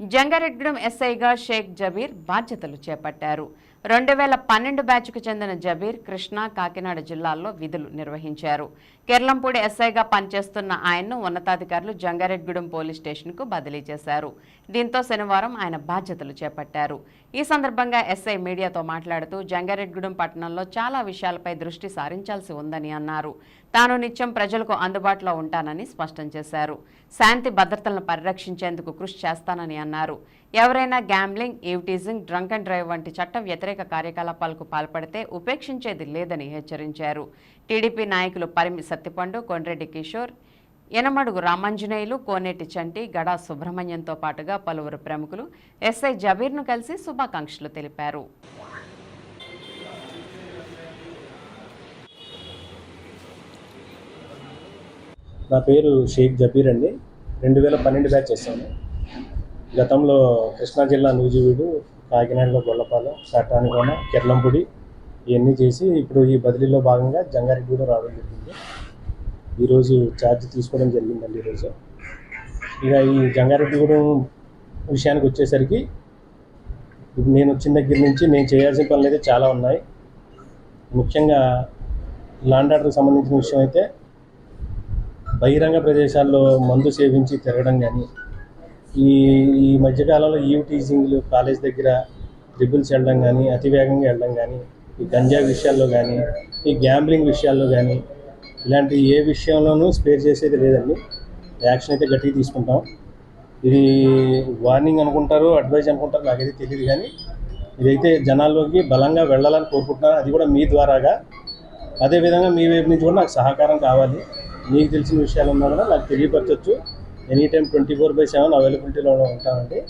Jangareddygudem ఎస్ఐగా Sheikh Jabeur బాధ్యతలు చేపట్టారు. రెండు వేల పన్నెండు బ్యాచ్కు చెందిన జబీర్ కృష్ణా కాకినాడ జిల్లాల్లో విధులు నిర్వహించారు. కెర్లంపూడి ఎస్ఐగా పనిచేస్తున్న ఆయన్ను ఉన్నతాధికారులు జంగారెడ్గూడెం పోలీస్ స్టేషన్కు బదిలీ చేశారు. దీంతో శనివారం ఆయన బాధ్యతలు చేపట్టారు. ఈ సందర్భంగా ఎస్ఐ మీడియాతో మాట్లాడుతూ జంగారెడ్గూడెం పట్టణంలో చాలా విషయాలపై దృష్టి సారించాల్సి ఉందని అన్నారు. తాను నిత్యం ప్రజలకు అందుబాటులో ఉంటానని స్పష్టం చేశారు. శాంతి భద్రతలను పరిరక్షించేందుకు కృషి చేస్తానని అన్నారు. ఎవరైనా gambling eve teasing drunk and drive వంటి చట్ట వ్యతిరేక కార్యకలాపాలకు పాల్పడితే ఉపేక్షించేది లేదని హెచ్చరించారు. టీడీపీ నాయకులు పరిమి సత్తిపండు కొండ్రెడ్డి కిషోర్ యనమడుగు రామాంజనేయులు కోనేటి చంటి గడా సుబ్రహ్మణ్యంతో పాటుగా పలువురు ప్రముఖులు ఎస్ఐ జబీర్ను కలిసి శుభాకాంక్షలు తెలిపారు. నా పేరు షేక్ జబీర్ అండి. రెండు వేల పన్నెండు బ్యాచ్ చేశాను. గతంలో కృష్ణా జిల్లా నూజివీడు కాకినాడలో గొల్లపాలెం చట్టానికోన కెర్లంపూడి ఇవన్నీ చేసి ఇప్పుడు ఈ బదిలీలో భాగంగా జంగారెడ్డిగూడెం రావడం జరిగింది. ఈరోజు ఛార్జ్ తీసుకోవడం జరిగిందండి ఈరోజు. ఇక ఈ జంగారెడ్డిగూడెం విషయానికి వచ్చేసరికి నేను వచ్చిన దగ్గర నుంచి నేను చేయాల్సిన పనులు అయితే చాలా ఉన్నాయి. ముఖ్యంగా లాండ్ ఆర్డర్కి సంబంధించిన విషయం అయితే బహిరంగ ప్రదేశాల్లో మందు సేవించి తిరగడం కానీ ఈ ఈ మధ్యకాలంలో ఈవ్ టీచింగ్లు కాలేజ్ దగ్గర ట్రిబుల్స్ వెళ్ళడం కానీ అతివేగంగా వెళ్ళడం కానీ ఈ గంజా విషయాల్లో కానీ ఈ గ్యాంబ్లింగ్ విషయాల్లో కానీ ఇలాంటి ఏ విషయంలోనూ స్పేర్ చేసేది లేదండి. యాక్షన్ అయితే గట్టిగా తీసుకుంటాం. ఇది వార్నింగ్ అనుకుంటారు అడ్వైజ్ అనుకుంటారు నాకైతే తెలియదు కానీ ఇదైతే జనాల్లోకి బలంగా వెళ్ళాలని కోరుకుంటున్నాను. అది కూడా మీ ద్వారాగా. అదేవిధంగా మీ వైపు నుంచి కూడా నాకు సహకారం కావాలి. మీకు తెలిసిన విషయాలు ఉన్నా కూడా నాకు తెలియపరచవచ్చు any time twenty four by seven అవైలబిలిటీలో ఉంటామండి.